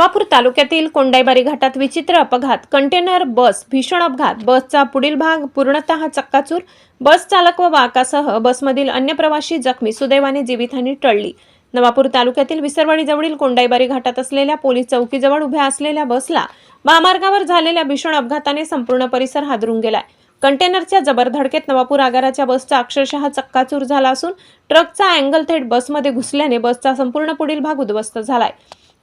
नवापूर तालुक्यातील कोंडाईबारी घाटात विचित्र अपघात. कंटेनर बस भीषण अपघात. बसचा पुढील भाग पूर्णतः चक्काचूर. बस चालक व वाहकासह बसमधील अन्य प्रवाशी जखमी सुदैवाने जीवितहानी टळली. नवापूर तालुक्यातील विसरवाडीजवळील कोंडाईबारी घाटात असलेल्या पोलीस चौकीजवळ उभ्या असलेल्या बसला महामार्गावर झालेल्या भीषण अपघाताने संपूर्ण परिसर हादरून गेलाय. कंटेनरच्या जबरधडकेत नवापूर आगाराच्या बसचा अक्षरशः चक्काचूर झाला असून ट्रकचा अँगल थेट बसमध्ये घुसल्याने बसचा संपूर्ण पुढील भाग उद्ध्वस्त झालाय.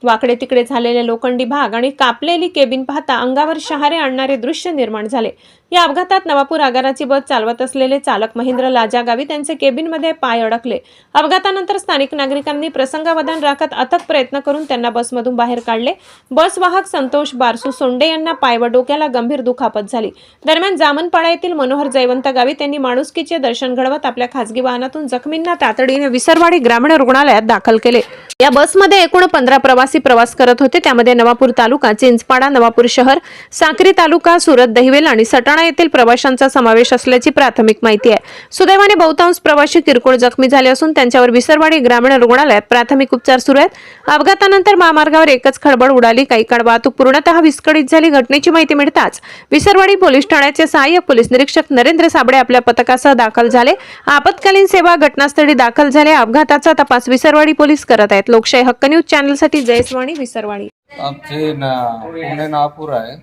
वाकडे तिकडे झालेले लोखंडी भाग आणि कापलेली केबिन पाहता अंगावर शहारे आणणारे दृश्य निर्माण झाले. या अपघातात नवापूर आगाराची बस चालवत असलेले चालक महेंद्र लाजा गावी त्यांचे केबिनमध्ये पाय अडकले. अपघातानंतर स्थानिक नागरिकांनी प्रसंगावधान राखत अथक प्रयत्न करून त्यांना बसमधून बाहेर काढले. बस वाहक संतोष बारसू सोंडे यांना पाय व डोक्याला गंभीर दुखापत झाली. दरम्यान जामनपाडा येथील मनोहर जयवंत गावी त्यांनी माणुसकीचे दर्शन घडवत आपल्या खासगी वाहनातून जखमींना तातडीने विसरवाडी ग्रामीण रुग्णालयात दाखल केले. या बसमध्ये एकूण पंधरा प्रवासी प्रवास करत होते. त्यामध्ये नवापूर तालुका चिंचपाडा नवापूर शहर साक्री तालुका सुरत दहिवेल आणि सटाणा येथील प्रवाशांचा समावेश असल्याची प्राथमिक माहिती आहे. सुदैवाने बहुतांश प्रवासी किरकोळ जखमी झाले असून त्यांच्यावर विसरवाडी ग्रामीण रुग्णालयात प्राथमिक उपचार सुरू आहेत. अपघातानंतर महामार्गावर एकच खळबळ उडाली. काही काळ वाहतूक पूर्णतः विस्कळीत झाली. घटनेची माहिती मिळताच विसरवाडी पोलीस ठाण्याचे सहाय्यक पोलीस निरीक्षक नरेंद्र साबळे आपल्या पथकासह दाखल झाले. आपत्कालीन सेवा घटनास्थळी दाखल झाले. अपघाताचा तपास विसरवाडी पोलीस करत आहेत. लोकशाही हक्क न्यूज चॅनलसाठी जयस्वाणी विसरवाडी. आमचे ना पुणे नागपूर आहे.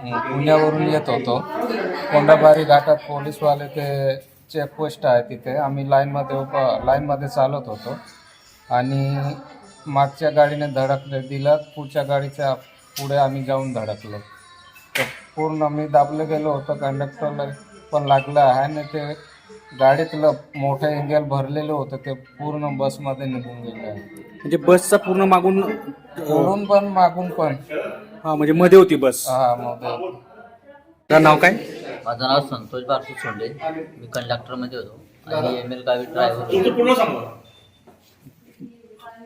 पुण्यावरून येत होतो. कोंडाबारी घाटात पोलीसवाले ते चेकपोस्ट आहे तिथे. आम्ही लाईनमध्ये उभं लाईनमध्ये चालत होतो. आणि मागच्या गाडीने धडकले दिलं पुढच्या गाडीच्या पुढे आम्ही जाऊन धडकलो. तर पूर्ण मी दाबलं गेलो होतो कंडक्टरला पण लागलं आहे आणि ते गाडीतलं मोठं एंगल भरलेलं होतं. ते पूर्ण बसमध्ये निघून गेलं. आहे म्हणजे बसचा पूर्ण मागून पुढून पण मागून पण. हा म्हणजे मध्ये होती बस. हा मध्ये त्याचं नाव काय? माझं नाव संतोष बारसू सोंडे. मी कंडक्टरमध्ये होतो. आणि एम एल गावी ड्रायव्हर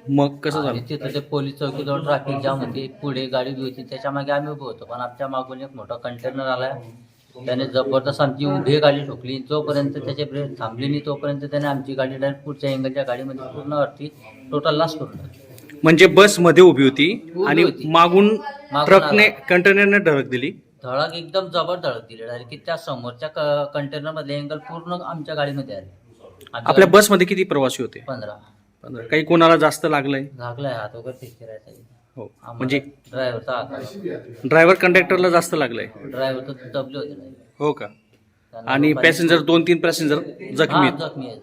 मग कसं झालं? तिथे ते पोलीस चौकीजवळ ट्रॅफिक जाम होती. पुढे गाडी उभी होती. त्याच्यामागे आम्ही उभे होतो. पण आमच्या मागून एक मोठा कंटेनर आला. त्याने जबरदस्त आमची उभी गाडी ठोकली. जोपर्यंत त्याचे ब्रेक थांबली नाही तोपर्यंत त्याने आमची गाडी डायरेक्ट पुढच्या अँगलच्या गाडीमध्ये पूर्ण वरती टोटल लास्ट करून टाकली. म्हणजे बसमध्ये उभी होती उभी आणि होती. मागून मागून ट्रकने आला. कंटेनरने धडक दिली. धडक एकदम जबर धडक दिली. डायरेक्ट की त्या समोरच्या कंटेनर मधले अँगल पूर्ण आमच्या गाडीमध्ये आले. आमच्या आपल्या बसमध्ये किती प्रवासी होते? पंधरा. पंधरा. काही कोणाला जास्त लागलंय? झाकलाय हात वगैरे हो. म्हणजे ड्रायव्हरचा हात ड्रायव्हर कंडक्टरला जास्त लागलंय. ड्रायव्हर तर दबले होते. हो का? आणि पॅसेंजर दोन तीन पॅसेंजर जखमी आहेत. जखमी आहे